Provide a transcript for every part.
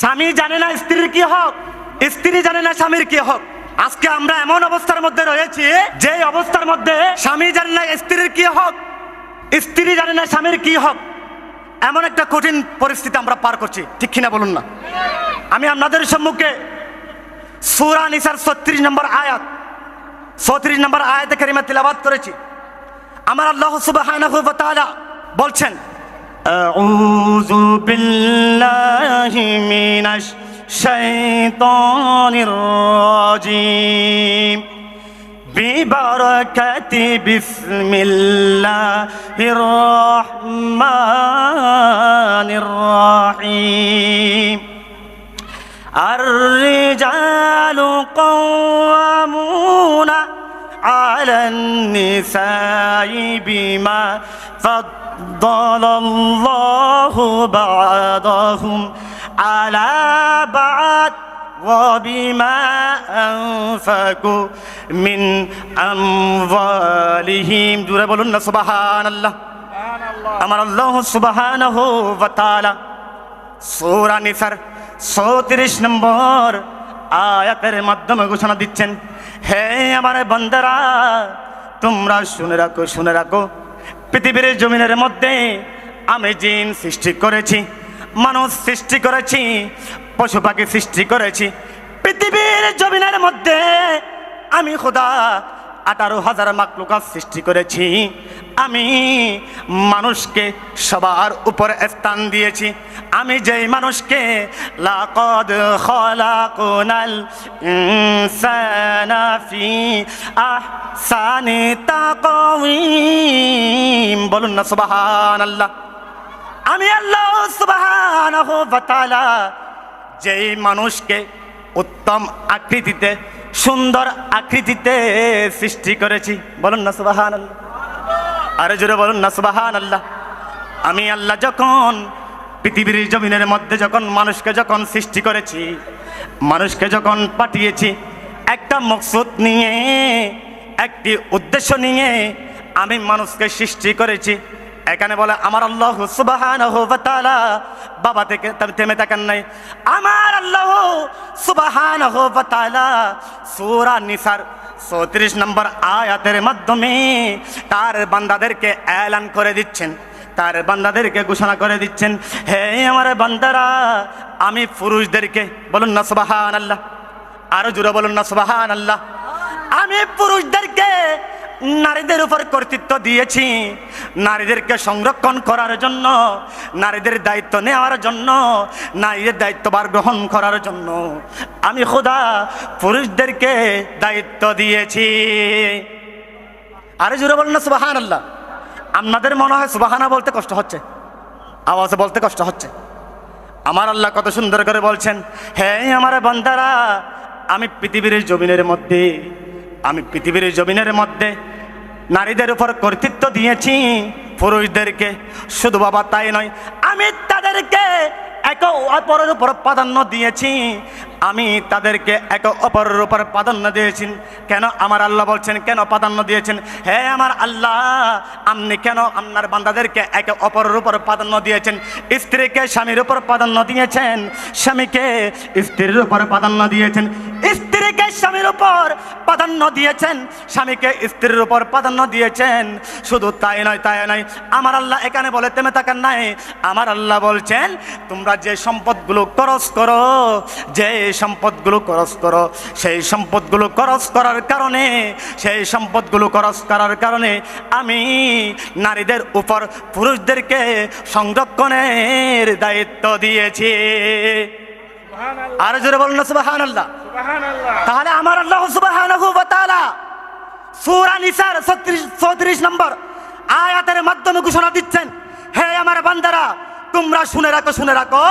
স্বামী জানে না স্ত্রীর কি হক, স্ত্রী জানে না স্বামীর কি হক। আজকে আমরা এমন অবস্থার মধ্যে রয়েছি যে অবস্থার মধ্যে স্বামী জানে না স্ত্রীর কি হক, স্ত্রী জানে না স্বামীর কি হক। এমন একটা কঠিন পরিস্থিতি আমরা পার করছি, ঠিক কিনা বলুন না? আমি আপনাদের সম্মুখে সুরা নিসার ছত্রিশ নম্বর আয়াত, ছত্রিশ নম্বর আয়াতে কারিমা তিলাবাত করেছি। আমার আল্লাহ তাআলা বলছেন أعوذ بالله من الشيطان الرجيم. ببركة بسم الله الرحمن الرحيم. الرجال قوامون على النساء بما فضل الله بعضهم على بعض وبما أنفقوا من أموالهم جورا بلون سبحان الله আমার আল্লাহ সুবহানাহু ওয়া তাআলা সূরা নিসার 34 নম্বর আয়াতের মাধ্যমে ঘোষণা দিচ্ছেন হে আমার বান্দারা তোমরা শুনে রাখো শুনে রাখো পৃথিবীর জমিনের মধ্যে আমি জিন সৃষ্টি করেছি, মানুষ সৃষ্টি করেছি, পশু পাখি সৃষ্টি করেছি। পৃথিবীর জমিনের মধ্যে আমি খোদা আঠারো হাজার মাকলুকা সৃষ্টি করেছি। আমি মানুষকে সবার উপর স্থান দিয়েছি। আমি যেই মানুষকে, লাকদ খলাকুনাল ইনসানা ফি আহসানি তাকওয়িম। বলুন না, সুবহানাল্লাহ। আমি আল্লাহ সুবহানাহু ওয়া তাআলা যেই মানুষকে উত্তম আকৃতিতে, সুন্দর আকৃতিতে সৃষ্টি করেছি। বলুন না সুবাহান আল্লাহ আরে জোরে বলুন, না সুবাহান আল্লাহ আমি আল্লাহ যখন পৃথিবীর জমিনের মধ্যে যখন মানুষকে যখন সৃষ্টি করেছি, মানুষকে যখন পাঠিয়েছি, একটা মকসুদ নিয়ে, একটি উদ্দেশ্য নিয়ে আমি মানুষকে সৃষ্টি করেছি। এখানে বলে, আমার আল্লাহ সুবহানাহু ওয়া বাবা থেকে থেমে থাকেন নাই। আমার আল্লাহ ওয়া তাআলা। নিসার 34 নম্বর আয়াতের মাধ্যমে তার বান্দাদেরকে এলান করে দিচ্ছেন। তার বান্দাদেরকে ঘোষণা করে দিচ্ছেন, হে আমার বান্দারা, আমি পুরুষদেরকে বলুন না সুবাহান আল্লাহ আরও জোরে বলুন না সুবাহান আল্লাহ আমি পুরুষদেরকে নারীদের উপর কর্তৃত্ব দিয়েছি। নারীদেরকে সংরক্ষণ করার জন্য, নারীদের দায়িত্ব নেওয়ার জন্য, নারীদের দায়িত্ববার গ্রহণ করার জন্য আমি খোদা পুরুষদেরকে দায়িত্ব দিয়েছি। আরে জুড়ে বলেন না সুবাহান আল্লাহ আপনাদের মনে হয় সুবাহানা বলতে কষ্ট হচ্ছে? আওয়াজে বলতে কষ্ট হচ্ছে? আমার আল্লাহ কত সুন্দর করে বলছেন হ্যাঁ আমার বন্দারা, আমি পৃথিবীর জমিনের মধ্যে, আমি পৃথিবীর জমিনের মধ্যে নারীদের উপর কর্তৃত্ব দিয়েছি, পুরুষদেরকে। শুধু বাবা তাই নয়, আমি তাদেরকে একে অপরের উপর প্রাধান্য দিয়েছি। আমি তাদেরকে এক অপরের উপর প্রাধান্য দিয়েছি। কেন আমার আল্লাহ বলছেন, কেন প্রাধান্য দিয়েছেন? হে আমার আল্লাহ, আপনি কেন আপনার বান্দাদেরকে একে অপরের উপর প্রাধান্য দিয়েছেন? স্ত্রীকে স্বামীর উপর প্রাধান্য দিয়েছেন, স্বামীকে স্ত্রীর উপর প্রাধান্য দিয়েছেন। স্ত্রীকে স্বামীর উপর প্রাধান্য দিয়েছেন, স্বামীকে স্ত্রীর উপর প্রাধান্য দিয়েছেন। শুধু তাই নয় তাই নয়, আমার আল্লাহ এখানে বলে তেমে থাকেন নাই। আমার আল্লাহ বলছেন, তোমরা যে সম্পদগুলো খরচ করো, যে সম্পদগুলো খরচ করো সেই সম্পদগুলো খরচ করার কারণে সেই সম্পদগুলো খরচ করার কারণে আমি নারীদের উপর পুরুষদেরকে সংরক্ষণের দায়িত্ব দিয়েছি। আর জোরে বলুন সুবাহান আল্লাহ তাহলে আমার আল্লাহ তাআলা সূরা নিসার 36 নম্বর আয়াতের মাধ্যমে ঘোষণা দিচ্ছেন হে আমার বান্দারা তোমরা শুনে রাখো শুনে রাখো।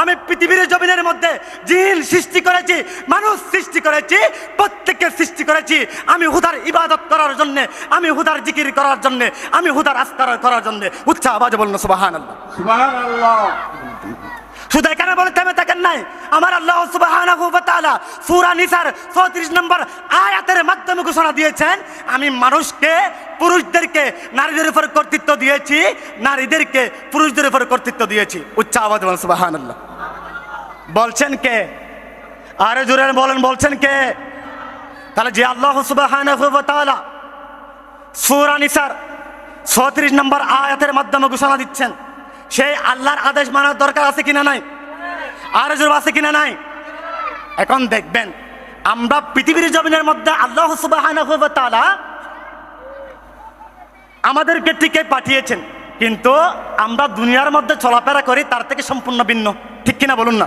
আমি পৃথিবীর জমিনের মধ্যে জিন সৃষ্টি করেছি, মানুষ সৃষ্টি করেছি, প্রত্যেককে সৃষ্টি করেছি। আমি হুদার ইবাদত করার জন্য, আমি হুদার জিকির করার জন্য, আমি হুদার আস্কার করার জন্য। উচ্চ আওয়াজে বলুন, সুবহানাল্লাহ। সুবহানাল্লাহ। শুধু এখানে বলে থেমে থাকেন নাই। আমার আল্লাহ তাআলা সূরা নিসার 34 নম্বর আয়াতের মাধ্যমে ঘোষণা দিয়েছেন, আমি মানুষকে, পুরুষদেরকে, নারীদের উপর কর্তৃত্ব দিয়েছি, নারীদেরকে পুরুষদের উপর কর্তৃত্ব দিয়েছি। উচ্চ বলুন, সুবহানাল্লাহ। বলছেন কে? আরে জোরে বলেন, বলছেন কে? তাহলে যে আল্লাহ তাআলা সূরা নিসার 36 নম্বর আয়াতের মাধ্যমে ঘোষণা দিচ্ছেন সেই আল্লাহর আদেশ মানার দরকার আছে কিনা নাই? আর জোরে আছে কিনা নাই? এখন দেখবেন, আমরা পৃথিবীর জমিনের মধ্যে আল্লাহ ওয়া আমাদেরকে টিকে পাঠিয়েছেন, কিন্তু আমরা দুনিয়ার মধ্যে চলাফেরা করি, তার থেকে সম্পূর্ণ ভিন্ন। ঠিক কিনা বলুন না?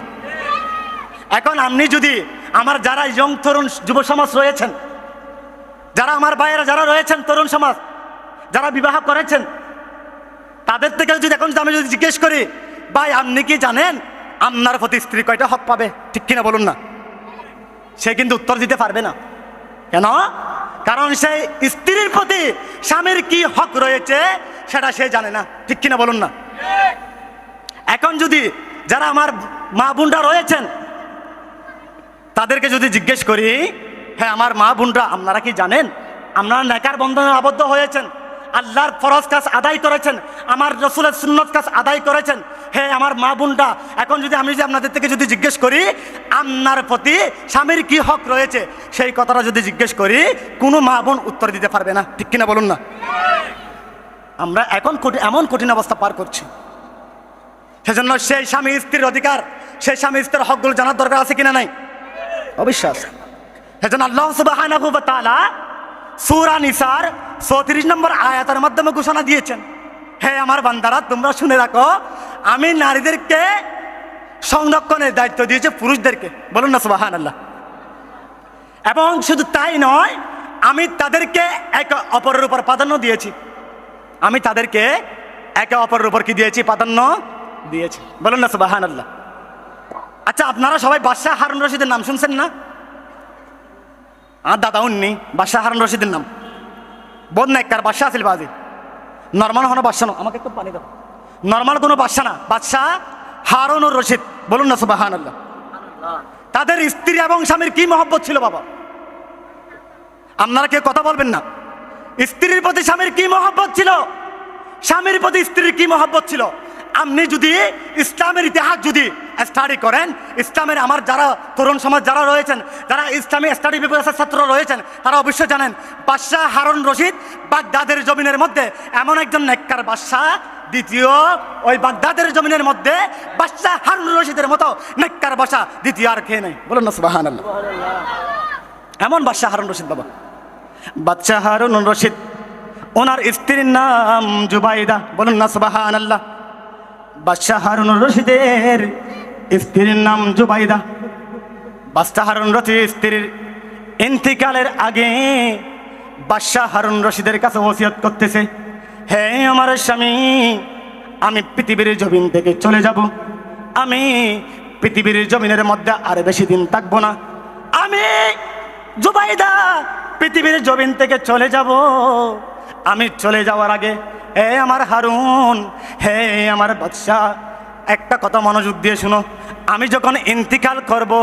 এখন আপনি যদি আমার যারা ইয়ং তরুণ যুব সমাজ রয়েছেন, যারা আমার ভাইয়েরা যারা রয়েছেন তরুণ সমাজ, যারা বিবাহ করেছেন তাদের থেকে যদি এখন আমি যদি জিজ্ঞেস করি, ভাই, আপনি কি জানেন আপনার প্রতি স্ত্রী কয়টা হক পাবে? ঠিক কিনা বলুন না। সে কিন্তু উত্তর দিতে পারবে না। কেন? কারণ সেই স্ত্রীর প্রতি স্বামীর কি হক রয়েছে, সেটা সে জানে না। ঠিক কিনা বলুন না? এখন যদি যারা আমার মা বোনরা রয়েছেন, তাদেরকে যদি জিজ্ঞেস করি হ্যাঁ আমার মা বোনরা, আপনারা কি জানেন? আপনারা নেকার বন্ধনে আবদ্ধ হয়েছেন? আল্লাহর ফরজ কাজ আদায় করেছেন, আমার রসুলের সুন্নত কাজ আদায় করেছেন। হে আমার মা বোনটা এখন যদি আমি যদি আপনাদের থেকে যদি জিজ্ঞেস করি, আপনার প্রতি স্বামীর কি হক রয়েছে, সেই কথাটা যদি জিজ্ঞেস করি, কোনো মা বোন উত্তর দিতে পারবে না। ঠিক কিনা বলুন না? আমরা এখন এমন কঠিন অবস্থা পার করছি। সেজন্য সেই স্বামী স্ত্রীর অধিকার, সেই স্বামী স্ত্রীর হকগুলো জানার দরকার আছে কিনা নাই? অবিশ্বাস। সেজন্য আল্লাহ তাআলা সূরা নিসার 34 নম্বর আয়াতের মাধ্যমে ঘোষণা দিয়েছেন। হে আমার বান্দারা, তোমরা শুনে রাখো, আমি নারীদেরকে সংরক্ষণের দায়িত্ব দিয়েছি, পুরুষদেরকে। বলুন না সুবাহান আল্লাহ এবং শুধু তাই নয়, আমি তাদেরকে এক অপরের উপর প্রাধান্য দিয়েছি। আমি তাদেরকে একে অপরের উপর কি দিয়েছি? প্রাধান্য দিয়েছি। বলুন না সুবাহান আল্লাহ আচ্ছা আপনারা সবাই বাদশাহ হারুন রশিদের নাম শুনছেন না? আর দাদা উন্নি, বাদশাহ হারুন রশিদের নাম। বোধ না কার বাদশাহ আছিল বাজি নর্মাল কোনো বাদশাহ না, আমাকে একটু পানি দাও। নর্মাল কোনো বাদশাহ না, বাদশাহ হারুন রশিদ, বলুন না সুবাহান তাদের স্ত্রী এবং স্বামীর কি মহব্বত ছিল বাবা? আপনারা কেউ কথা বলবেন না। স্ত্রীর প্রতি স্বামীর কি মহব্বত ছিল? স্বামীর প্রতি স্ত্রীর কি মহব্বত ছিল? আপনি যদি ইসলামের ইতিহাস যদি স্টাডি করেন, ইসলামের আমার যারা তরুণ সমাজ যারা রয়েছেন, যারা ইসলামী স্টাডি বিভাগের ছাত্র রয়েছেন, তারা অবশ্যই জানেন, বাদশাহ হারুন রশিদ বাগদাদের জমিনের মধ্যে এমন একজন নেককার বাদশাহ, দ্বিতীয় ওই বাগদাদের জমিনের মধ্যে বাদশাহ হারুন রশিদের মতো নেককার বাসা দ্বিতীয় আর খেয়ে নেই। বলুন না সুবাহান এমন বাদশাহ হারুন রশিদ বাবা। বাদশাহ হারুন রশিদ, ওনার স্ত্রীর নাম জুবাইদা। বলুন না সুবাহান আল্লাহ বাদশাহ হারুন রশিদের স্ত্রীর নাম জুবাইদা। বাদশাহ হারুন রশিদ স্ত্রীর ইন্তিকালের আগে বাদশাহ হারুন রশিদের কাছে ওসিয়ত করতেছে, হে আমার স্বামী, আমি পৃথিবীর জমিন থেকে চলে যাব। আমি পৃথিবীর জমিনের মধ্যে আর বেশি দিন থাকব না। আমি জুবাইদা পৃথিবীর জমিন থেকে চলে যাব। আমি চলে যাওয়ার আগে, হে আমার হারুন, হে আমার বাদশাহ একটা কথা মনোযোগ দিয়ে শুনো। আমি যখন ইন্তিকাল করব,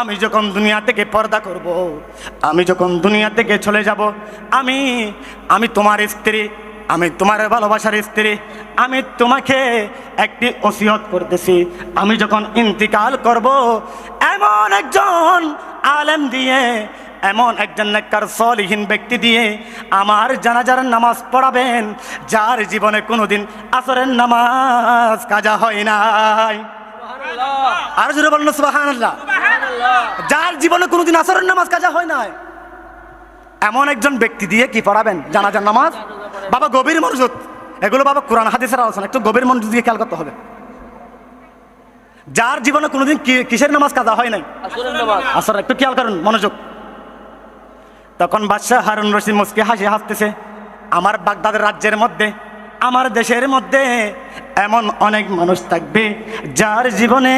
আমি যখন দুনিয়া থেকে পর্দা করব, আমি যখন দুনিয়া থেকে চলে যাব, আমি আমি তোমার স্ত্রী, আমি তোমার ভালোবাসার স্ত্রী, আমি তোমাকে একটি ওসিয়ত করতেছি। আমি যখন ইন্তিকাল করব, এমন একজন আলেম দিয়ে এমন একজন নেককার সলিহীন ব্যক্তি দিয়ে আমার জানাজার নামাজ পড়াবেন যার জীবনে কোনোদিন আসরের নামাজ কাজা হয় নাই। আর জোরে বলুন সুবাহান যার জীবনে কোনোদিন আসরের নামাজ কাজা হয় নাই। এমন একজন ব্যক্তি দিয়ে কি পড়াবেন? জানাজার নামাজ? বাবা গভীর মনোযোগ। এগুলো বাবা কোরআন হাদিসের আলোচনা। একটু গভীর মনোযোগ দিয়ে খেয়াল করতে হবে। যার জীবনে কোনোদিন কিসের নামাজ কাজা হয় নাই? আসর একটু খেয়াল করুন মনোযোগ। তখন বাদশাহ হারুন রশিদ মুসকে হাসি হাসতেছে, আমার বাগদাদ রাজ্যের মধ্যে, আমার দেশের মধ্যে এমন অনেক মানুষ থাকবে যার জীবনে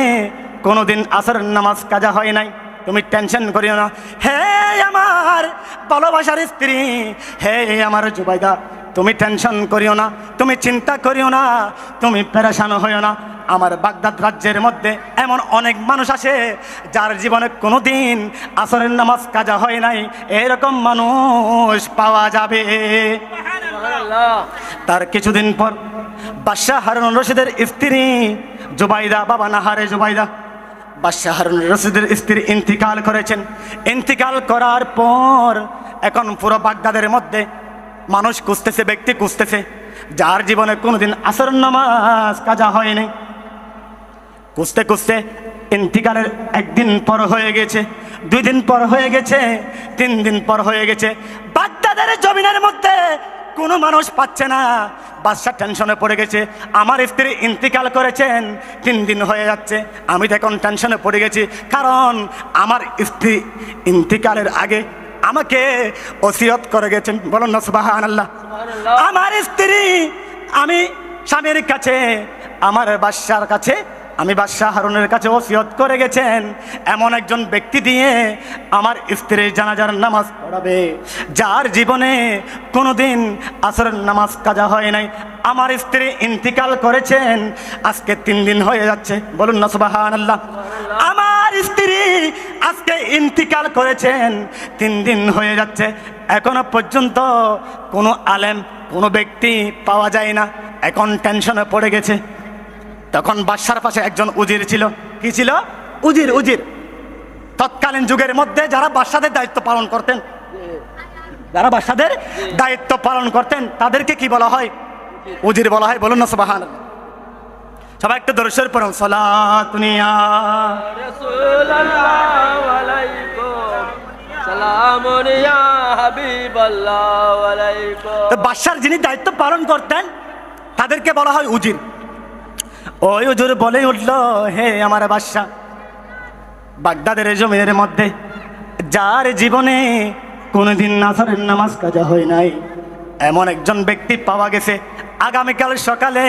কোনোদিন আসর নামাজ কাজা হয় নাই। তুমি টেনশন করিও না। হে আমার ভালোবাসার স্ত্রী, হে আমার জুবাইদা তুমি টেনশন করিও না তুমি চিন্তা করিও না তুমি পেরেশান হইও না। আমার বাগদাদ রাজ্যের মধ্যে এমন অনেক মানুষ আছে যার জীবনে কোনো দিন আসরের নামাজ কাজা হয় নাই। এরকম মানুষ পাওয়া যাবে। তার কিছুদিন পর বাদশাহ হারুন রশিদের স্ত্রী জুবাইদা বাবা নাহারে জুবাইদা বাদশাহ হারুন রশিদের স্ত্রী ইন্তিকাল করেছেন। ইন্তিকাল করার পর এখন পুরো বাগদাদের মধ্যে মানুষ খুঁজতেছে, ব্যক্তি খুঁজতেছে, যার জীবনে কোনোদিন আসর নামাজ কাজা হয়নি। খুঁজতে খুঁজতে ইন্তিকালের একদিন পর হয়ে গেছে দুই দিন পর হয়ে গেছে, তিন দিন পর হয়ে গেছে। বাগদাদের জমিনের মধ্যে কোনো মানুষ পাচ্ছে না। বাদশা টেনশনে পড়ে গেছে, আমার স্ত্রী ইন্তিকাল করেছেন, তিন দিন হয়ে যাচ্ছে। আমি তো এখন টেনশনে পড়ে গেছি, কারণ আমার স্ত্রী ইন্তিকালের আগে আমাকে ওসিয়ত করে গেছেন। বলুন না সুবাহান আল্লাহ আমার স্ত্রী আমি স্বামীর কাছে আমার বাদশার কাছে আমি বাদশাহ হারুনের কাছে ওসিয়ত করে গেছেন। এমন একজন ব্যক্তি দিয়ে আমার স্ত্রীর জানাজার নামাজ পড়াবে যার জীবনে কোনোদিন আসরের নামাজ কাজা হয় নাই। আমার স্ত্রী ইন্তিকাল করেছেন আজকে তিন দিন হয়ে যাচ্ছে। বলুন না সুবাহান আল্লাহ আমার স্ত্রী আজকে ইন্তিকাল করেছেন। তিন দিন হয়ে যাচ্ছে। এখনও পর্যন্ত কোনো আলেম, কোনো ব্যক্তি পাওয়া যায় না। এখন টেনশনে পড়ে গেছে। তখন বাদশার পাশে একজন উজির ছিল। কি ছিল? উজির উজির। তৎকালীন যুগের মধ্যে যারা বাদশাদের দায়িত্ব পালন করতেন, যারা বাদশাদের দায়িত্ব পালন করতেন, তাদেরকে কি বলা হয়? উজির বলা হয়। বলুন না সুবাহান সবাই একটা দর্শন পড়ুন সলাতুনিয়া বাদশার যিনি দায়িত্ব পালন করতেন তাদেরকে বলা হয় উজির। ওই উজুর বলে উঠল হে আমার বাদশা বাগদাদের জমিদের মধ্যে যার জীবনে কোনোদিন নাসারের নামাজ কাজা হয় নাই এমন একজন ব্যক্তি পাওয়া গেছে আগামীকাল সকালে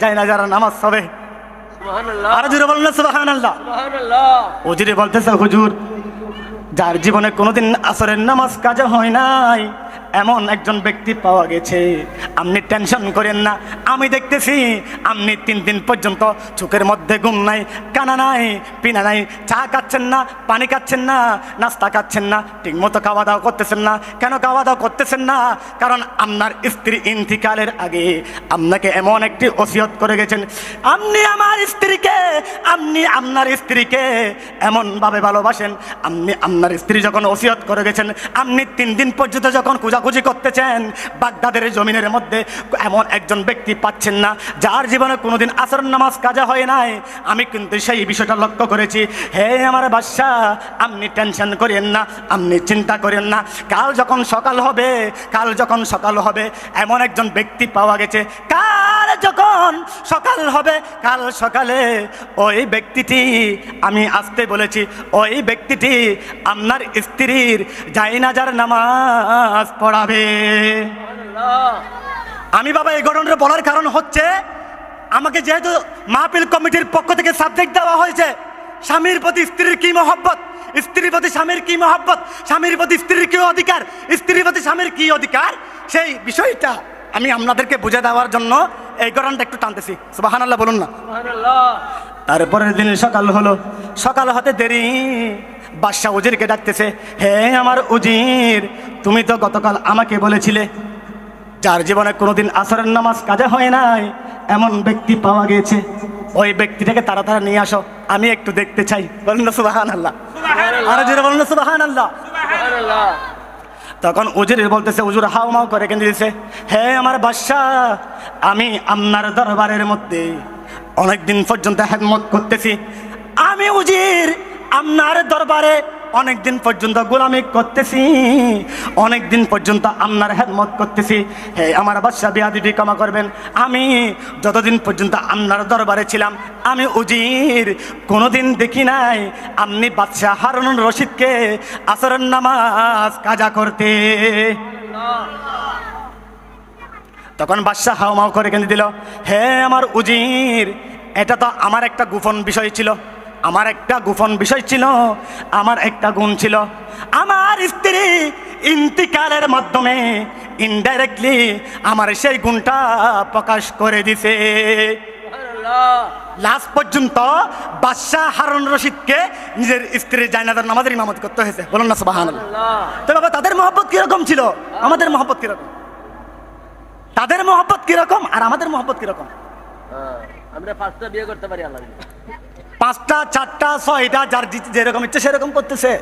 জানা যারা নামাজ হবে। হুজুর যার জীবনে কোনোদিন আসরের নামাজ কাজে হয় নাই এমন একজন ব্যক্তি পাওয়া গেছে। আপনি টেনশন করেন না, আমি দেখতেছি আপনি তিন দিন পর্যন্ত চোখের মধ্যে ঘুম নাই, কানা নাই, পিনা নাই, চা খাচ্ছেন না, পানি খাচ্ছেন না, নাস্তা খাচ্ছেন না, ঠিকমতো খাওয়া দাওয়া করতেছেন না। কেন খাওয়া দাওয়া করতেছেন না? কারণ আপনার স্ত্রী ইন্তিকালের আগে আপনাকে এমন একটি ওসিয়ত করে গেছেন, আপনি আমার স্ত্রীকে, আপনি আপনার স্ত্রীকে এমনভাবে ভালোবাসেন। আপনি আপনার স্ত্রী যখন ওসিয়ত করে গেছেন, আপনি তিন দিন পর্যন্ত যখন খোঁজাখুঁজি করতেছেন। বাগদাদের জমিনের মধ্যে এমন একজন ব্যক্তি পাচ্ছেন না, যার জীবনে কোনোদিন আসর নামাজ কাজা হয় নাই। আমি কিন্তু সেই বিষয়টা লক্ষ্য করেছি। হে আমার বাদশাহ আপনি টেনশন করেন না, আপনি চিন্তা করেন না। কাল যখন সকাল হবে, কাল যখন সকাল হবে, এমন একজন ব্যক্তি পাওয়া গেছে। কাল যখন সকাল হবে কাল সকালে ওই ব্যক্তিটি আমি আসতে বলেছি ওই ব্যক্তিটি আপনার স্ত্রীর জাইনাজার নামাজ পড়াবে। আমি বাবা এই ঘটনাটা বলার কারণ হচ্ছে আমাকে যেহেতু মাহপিল কমিটির পক্ষ থেকে সাবজেক্ট দেওয়া হয়েছে স্বামীর প্রতি স্ত্রীর কি মহব্বত? স্ত্রীর প্রতি স্বামীর কি মহব্বত? স্বামীর প্রতি স্ত্রীর কি অধিকার? স্ত্রীর প্রতি স্বামীর কি অধিকার? সেই বিষয়টা আমি আপনাদেরকে বুঝে দেওয়ার জন্য এই কোরআনটা একটু টানতেছি। সুবাহান আল্লাহ বলুন না। তারপরের দিন সকাল হলো। সকাল হতে দেরি। বাদশাহ উজিরকে ডাকতেছে হে আমার উজির তুমি তো গতকাল আমাকে বলেছিলে যার জীবনে কোনোদিন আসরের নামাজ কাজে হয় নাই এমন ব্যক্তি পাওয়া গিয়েছে। ওই ব্যক্তিটাকে তাড়াতাড়ি নিয়ে আসো আমি একটু দেখতে চাই। বলুন না সুবাহান আল্লাহ আর বলুন না সুবাহান আল্লাহ তখন উজির বলতেছে, উজুর হাও মাও করে কেন দিয়েছে হে আমার বাদশা, আমি আপনার দরবারের মধ্যে অনেকদিন পর্যন্ত হেদমত করতেছি। আমি উজির আপনার দরবারে অনেক দিন পর্যন্ত গোলামি করতেছি। অনেক দিন পর্যন্ত আপনার হেদমত করতেছি। হে আমার বাদশা বিয়াদিটি ক্ষমা করবেন। আমি যতদিন পর্যন্ত আপনার দরবারে ছিলাম, আমি উজির। কোনোদিন দেখি নাই আপনি বাদশাহ হারুন রশিদকে আসরের নামাজ কাজা করতে। তখন বাদশাহ হাওমাও করে কেঁদে দিল, হে আমার উজির, এটা তো আমার একটা গোপন বিষয় ছিল। আমার একটা গোপন বিষয় ছিল আমার একটা গুণ ছিল। আমার স্ত্রী ইন্তিকালের মাধ্যমে ইনডাইরেক্টলি আমার সেই গুণটা প্রকাশ করে দিছে। লাস্ট পর্যন্ত বাদশাহ হারুন রশিদকে নিজের স্ত্রীর জায়নাদার নামাজের ইমামত করতে হয়েছে। বলুন না সুবাহান তো বাবা তাদের মহব্বত কীরকম ছিল? আমাদের মহব্বত কীরকম? তাদের মহব্বত কীরকম আর আমাদের মহব্বত কীরকম? আমরা পাঁচটা বিয়ে করতে পারি আল্লাহ পাঁচটা, চারটা, ছয়টা, যার যেরকম ইচ্ছে সেরকম করতেছে।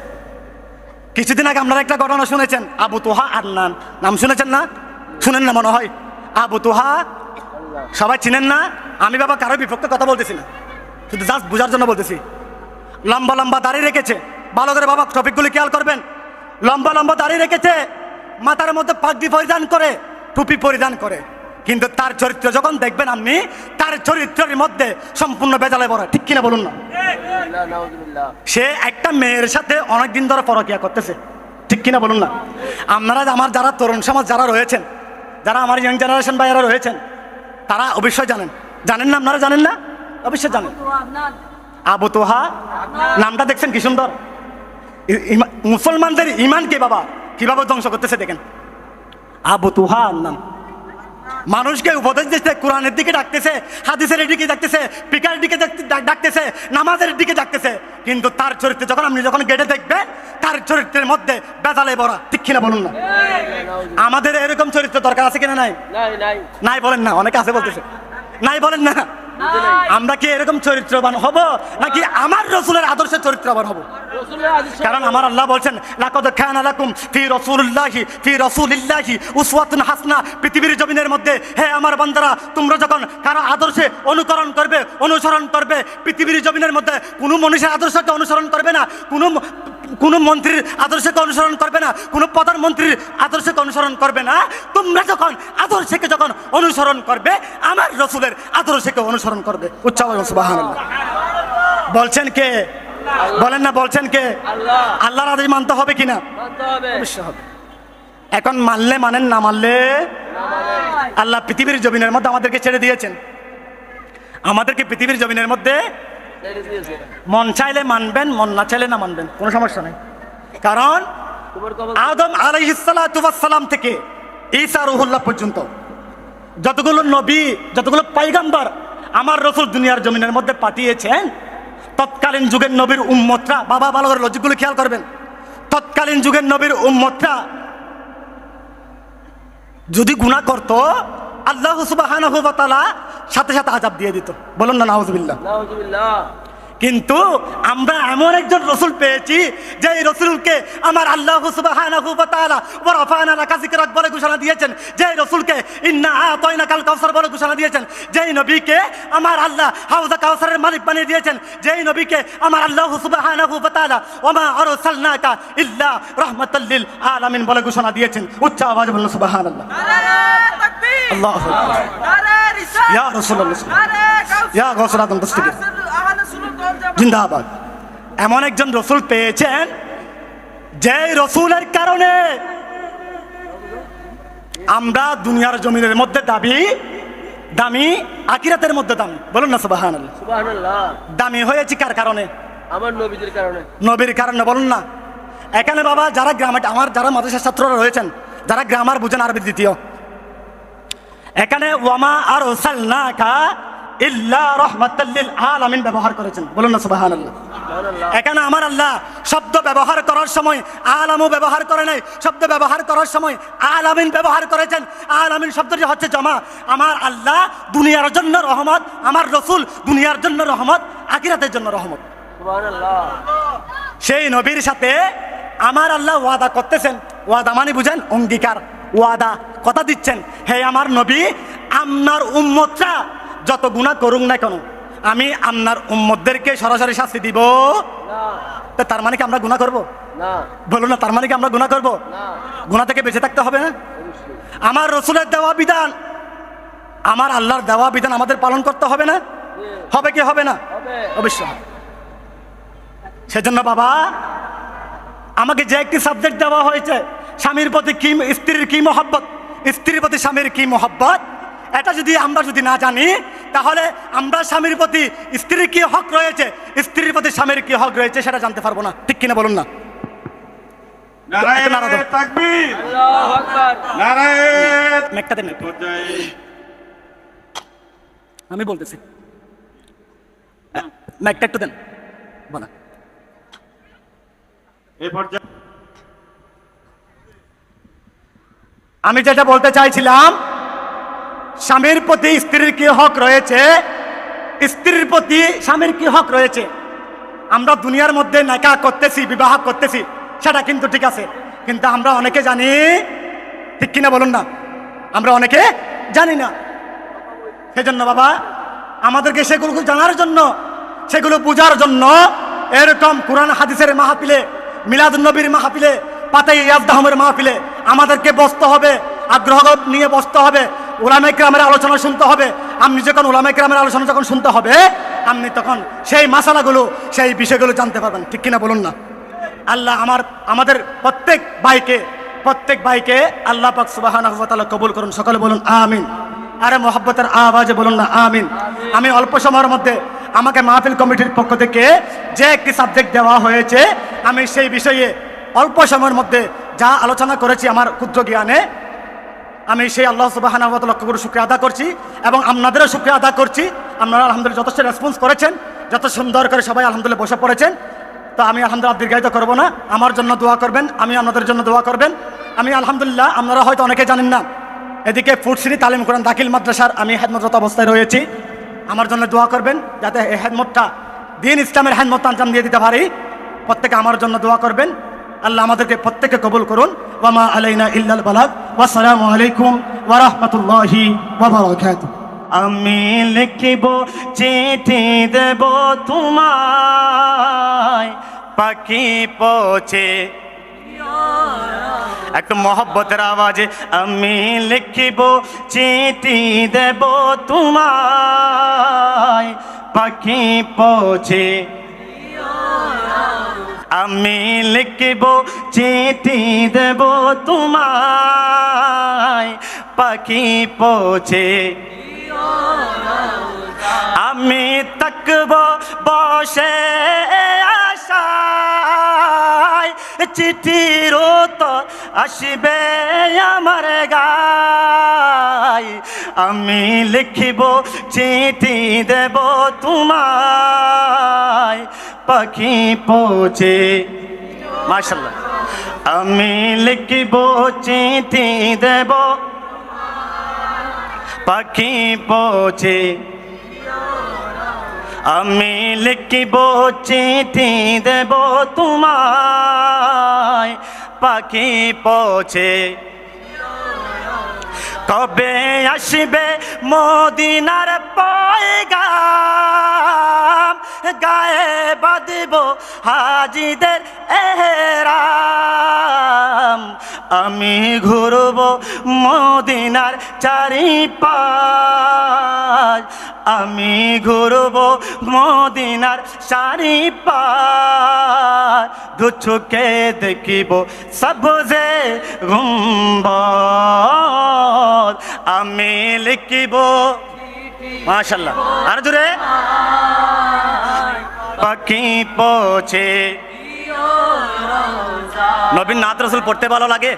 কিছুদিন আগে আপনারা একটা ঘটনা শুনেছেন, আবু তোহা আদনান নাম শুনেছেন না? শুনেন না মনে হয়। আবু তোহা, সবাই চিনেন না? আমি বাবা কারও বিপক্ষে কথা বলতেছি না। শুধু জাস্ট বোঝার জন্য বলতেছি। লম্বা লম্বা দাঁড়িয়ে রেখেছে। ভালো করে বাবা টপিকগুলি খেয়াল করবেন। লম্বা লম্বা দাঁড়িয়ে রেখেছে। মাথার মধ্যে পাগড়ি পরিধান করে, টুপি পরিধান করে। কিন্তু তার চরিত্র যখন দেখবেন আপনি, তার চরিত্রের মধ্যে সম্পূর্ণ বেজালে ভরা। ঠিক কিনা বলুন না? সে একটা মেয়ের সাথে অনেক দিন ধরে পরকিয়া করতেছে। ঠিক কিনা বলুন না? আপনারা আমার যারা তরুণ সমাজ যারা রয়েছেন, যারা আমার ইয়াং জেনারেশন ভাইয়ারা রয়েছেন, তারা অবশ্যই জানেন। জানেন না আপনারা জানেন না? অবশ্যই জানেন। আবু তোহা, নামটা দেখছেন কি সুন্দর? মুসলমানদের ইমান কে বাবা? কীভাবে ধ্বংস করতেছে দেখেন। আবু তুহা নাম। মানুষকে উপদেশ দিচ্ছে কোরআনের দিকে ডাকতেছে হাদিসের দিকে ডাকতেছে পিকার দিকে ডাক- ডাক- ডাকতেছে নামাজের দিকে ডাকতেছে। কিন্তু তার চরিত্রে যখন আপনি যখন গেটে দেখবে তার চরিত্রের মধ্যে বেজালে ভরা। ঠিক কিনা বলুন না? আমাদের এরকম চরিত্র দরকার আছে কিনা নাই। নাই বলেন না অনেকে আছে বলতেছে। নাই বলেন না। আমরা কি এরকম চরিত্রবান হব নাকি আমার রসুলের আদর্শে চরিত্রবান হব? কারণ আমার আল্লাহ বলছেন লাকাদ কানা লাকুম ফি রাসূলিল্লাহি ফি রাসূলিল্লাহি উসওয়াতুন হাসানা। পৃথিবীর জমিনের মধ্যে হে আমার বান্দারা তোমরা যখন কারও আদর্শে অনুকরণ করবে অনুসরণ করবে পৃথিবীর জমিনের মধ্যে কোনো মনীষের আদর্শকে অনুসরণ করবে না কোনো কোনো মন্ত্রীর আদর্শকে অনুসরণ করবে না, কোনো প্রধানমন্ত্রীর আদর্শকে অনুসরণ করবে না, তোমরা যখন আদর্শকে যখন অনুসরণ করবে, আমার রসুলের আদর্শকে অনুসরণ করবে। সুবহানাল্লাহ। বলছেন কে? বলেন না, বলছেন কে? আল্লাহ আল্লাহর আদেশ মানতে হবে কিনা এখন মানলে মানেন, না মানলে আল্লাহ পৃথিবীর জমিনের মধ্যে আমাদেরকে ছেড়ে দিয়েছেন। আমাদেরকে পৃথিবীর জমিনের মধ্যে মন চাইলে মানবেন, মন না চাইলে না মানবেন, কোনো সমস্যা নেই। কারণ আদম আলাইহিসালাম থেকে ঈসা রুহুল্লাহ পর্যন্ত যতগুলো নবী, যতগুলো পাইগাম্বার আমার রসুল দুনিয়ার জমিনের মধ্যে পাঠিয়েছেন, তৎকালীন যুগের নবীর উম্মতরা, বাবা ভালো করে লজিকগুলো খেয়াল করবেন, তৎকালীন যুগের নবীর উম্মতরা যদি গুণা করত, আল্লাহ তাআলা সাথে সাথে আজাব দিয়ে দিত। বলুন না নাউজুবিল্লাহ। কিন্তু আমরা এমন একজন রসুল পেয়েছি যে এই রসুলকে আমার আল্লাহ বলে ঘোষণা দিয়েছেন। যে রসুলকে ইন্না কাল কাউসার বলে ঘোষণা দিয়েছেন। যেই নবীকে আমার আল্লাহ হাউজা কাউসারের মালিক বানিয়ে দিয়েছেন। যেই নবীকে আমার আল্লাহ আরসালনাকা ইল্লা রাহমাতাল লিল আলামিন বলে ঘোষণা দিয়েছেন। উচ্চ আওয়াজে বলুন সুবহানাল্লাহ। আল্লাহু আকবার। ইয়া রাসূলুল্লাহ। ইয়া আজম দস্তগীর জিন্দাবাদ। এমন একজন রসুল পেয়েছেন যে রসুলের কারণে আমরা দুনিয়ার জমিনের মধ্যে দাবি দামি আকিরাতের মধ্যে দামি। বলুন না সুবাহান দামি হয়েছি কার কারণে? আমার নবীদের কারণে। নবীর কারণে বলুন না। এখানে বাবা যারা গ্রামে আমার যারা মাদ্রাসার ছাত্ররা রয়েছেন যারা গ্রামার বুঝেন আরবি দ্বিতীয় এখানে ওয়ামা আর ওসালনাকা ইল্লা রহমাতাল্লিল আলামিন ব্যবহার করেছেন। বলুন না এখানে আমার আল্লাহ শব্দ ব্যবহার করার সময় আলামও ব্যবহার করে নাই শব্দ ব্যবহার করার সময় আলামিন ব্যবহার করেছেন। আলামিন শব্দটি হচ্ছে জমা। আমার আল্লাহ দুনিয়ার জন্য রহমত আমার রসুল দুনিয়ার জন্য রহমত আকিরাতের জন্য রহমত। সেই নবীর সাথে আমার আল্লাহ ওয়াদা করতেছেন। ওয়াদা মানে বুঝেন অঙ্গীকার। ওয়াদা কথা দিচ্ছেন। হে আমার নবী আপনার উম্মতরা যত গুণা করুক না কেন আমি আপনার উম্মতদেরকে সরাসরি শাস্তি দিব। না। তো তার মানে কি আমরা গুণা করব? না। বলুন না তার মানে কি আমরা গুণা করব? না। গুণা থেকে বেঁচে থাকতে হবে না আমার রসুলের দেওয়া বিধান আমার আল্লাহর দেওয়া বিধান আমাদের পালন করতে হবে না? হবে কি হবে না? অবশ্যই। সেজন্য বাবা আমাকে যে একটি সাবজেক্ট দেওয়া হয়েছে স্বামীর প্রতি কি স্ত্রীর কি মহব্বত? স্ত্রীর প্রতি স্বামীর কি মহব্বত? এটা যদি আমরা যদি না জানি তাহলে আমরা স্বামীর প্রতি স্ত্রীর কি হক রয়েছে? স্ত্রীর প্রতি স্বামীর কি হক রয়েছে সেটা জানতে পারব না। ঠিক কিনা বলুন না। নারায়ণ নারায়ণ। তাকবীর। আল্লাহু আকবার। নারায়ণ। মেকটা দেন একটু। পর্যায়ে। আমি বলতেছি। ম্যাকটা একটু দেন। বলা আমি যেটা বলতে চাইছিলাম স্বামীর প্রতি স্ত্রীর কি হক রয়েছে? স্ত্রীর প্রতি স্বামীর কি হক রয়েছে? আমরা দুনিয়ার মধ্যে নাকা করতেছি, বিবাহ করতেছি, সেটা কিন্তু ঠিক আছে। কিন্তু আমরা অনেকে জানি, ঠিক কিনা বলুন না? আমরা অনেকে জানি না। সেজন্য বাবা, আমাদেরকে সেগুলো জানার জন্য, সেগুলো বোঝার জন্য এরকম কোরআন হাদিসের মাহফিলে মিলাদুন্নবীর মাহফিলে, পাতাই ইয়াজদাহমের মাহফিলে আমাদেরকে বসতে হবে, আগ্রহ নিয়ে বসতে হবে ওলামে গ্রামের আলোচনা শুনতে হবে। আপনি যখন ওলামে গ্রামের আলোচনা যখন শুনতে হবে, আপনি তখন সেই মাসালাগুলো, সেই বিষয়গুলো জানতে পারবেন। ঠিক কিনা বলুন না? আল্লাহ আমার, আমাদের প্রত্যেক ভাইকে প্রত্যেক ভাইকে আল্লাহ পাক তাআলা কবুল করুন। সকলে বলুন, আমিন। আরে মোহাব্বতের আওয়াজে বলুন না, আমিন। আমি অল্প সময়ের মধ্যে আমাকে মাহফিল কমিটির পক্ষ থেকে যে একটি সাবজেক্ট দেওয়া হয়েছে, আমি সেই বিষয়ে অল্প সময়ের মধ্যে যা আলোচনা করেছি আমার ক্ষুদ্র জ্ঞানে আমি সেই আল্লাহ সুবাহানা লক্ষ্য করে শুক্রিয়া আদা করছি এবং আপনাদেরও শুক্রিয়া আদা করছি। আপনারা আলহামদুলিল্লাহ যথেষ্ট রেসপন্স করেছেন যত সুন্দর করে সবাই আলহামদুলিল্লাহ বসে পড়েছেন। তো আমি আলহামদুলিল্লাহ দীর্ঘায়িত করব না। আমার জন্য দোয়া করবেন, আমি আপনাদের জন্য দোয়া করবেন। আমি আলহামদুলিল্লাহ, আপনারা হয়তো অনেকে জানেন না, এদিকে ফুটশ্রী তালিম করেন দাখিল মাদ্রাসার আমি হেদমতরত অবস্থায় রয়েছি। আমার জন্য দোয়া করবেন, যাতে এই হেদমতটা, দিন ইসলামের হেদমত আঞ্জাম দিয়ে দিতে পারি। প্রত্যেকে আমার জন্য দোয়া করবেন। আল্লাহ আমাদেরকে প্রত্যেককে কবুল করুন। ওয়ামা আলাইনা ইল্লাল বালাগ। ওয়াসসালামু আলাইকুম ওয়া রাহমাতুল্লাহি ওয়া বারাকাতুহু। আমি লিখিব, চিঠি দেব তোমায়। পাখি পৌঁছে। একটু মহব্বতের আওয়াজে আমি লিখিব, চিঠি দেব তোমায়। পাখি পৌঁছে। আমি লিখব, চিঠি দেব তোমায়। পাখি পৌঁছে আমি তকব বসে আশায়। চিঠির তো আসবে আমার গায়। আমি লিখিব, চিঠি দেব তোমায়। পাখি পৌঁছে। মাশাল্লাহ আমি লিখিব, চিঠি দেব। পাখি পৌঁছে। আমি লিখিব, চিঠি দেব তোমায়। পাখি পৌঁছে। কবে আসবে মদিনার পয়গা গায়ে বাঁধব হাজিদের এহরাম। আমি ঘুরব মদিনার চারিপাশ। আমি ঘুরব মদিনার চারিপাশ। দু চোখে দেখিব সবজে গুম্বদ। আমি লিখিব মাশাল্লাহ আর জুড়ে পাখি পৌঁছে। নবীন নাত রসুল পড়তে ভালো লাগে।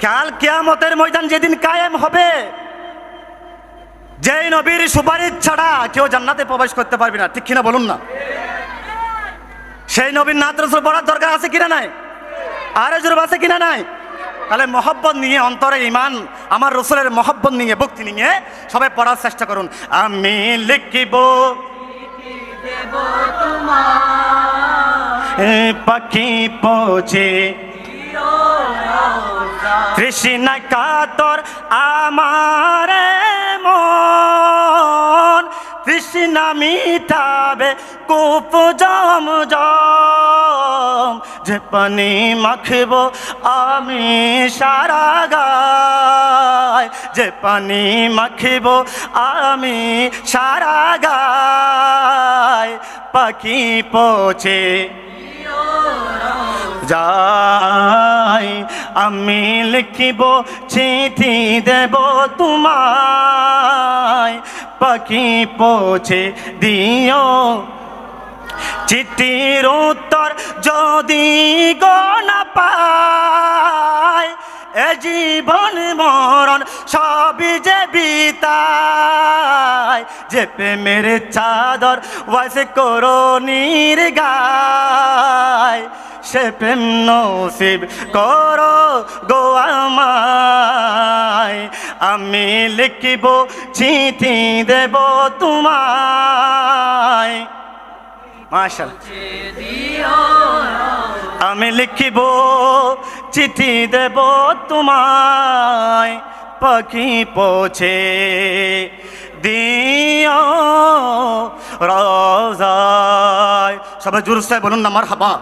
খেয়াল কেয়ামতের ময়দান যেদিন কায়েম হবে যেই নবীর সুপারিশ ছাড়া কেউ জান্নাতে প্রবেশ করতে পারবে না। ঠিক কিনা বলুন না? সেই নবীর নাত রসুল পড়ার দরকার আছে কিনা নাই? আরে জোর আছে কিনা নাই? তাহলে মহব্বত নিয়ে, অন্তরে ইমান আমার রসুলের মহব্বত নিয়ে, ভক্তি নিয়ে সবাই পড়ার চেষ্টা করুন। আমি লিখিব পাখি পৌঁছে। কৃষ্ণ কাতর আমার মন কৃষ্ণ মিটাবে কুপ জম জম যে পানি মাখব আমি সারা গায় যে পানি মাখব আমি সারা গায়, পাখি পৌঁছে যাই আমি লিখিব চিঠি দেব তোমায়। পাখি পৌঁছে দিও। চিঠির উত্তর যদি গনা পায় এ জীবন মরণ সবই যে বিতায়, যে প্রেমের চাদর ওয়াসে করো গায় সে প্রেম নসিব করো গো আমায়। আমি লিখিব চিঠি দেব তোমায়। মাশাল আমি লিখিব, চিঠি দেব তোমায়, পাখি পৌঁছে দিও রাজায় সবাই জোরসায় বলুন না আমার হাবা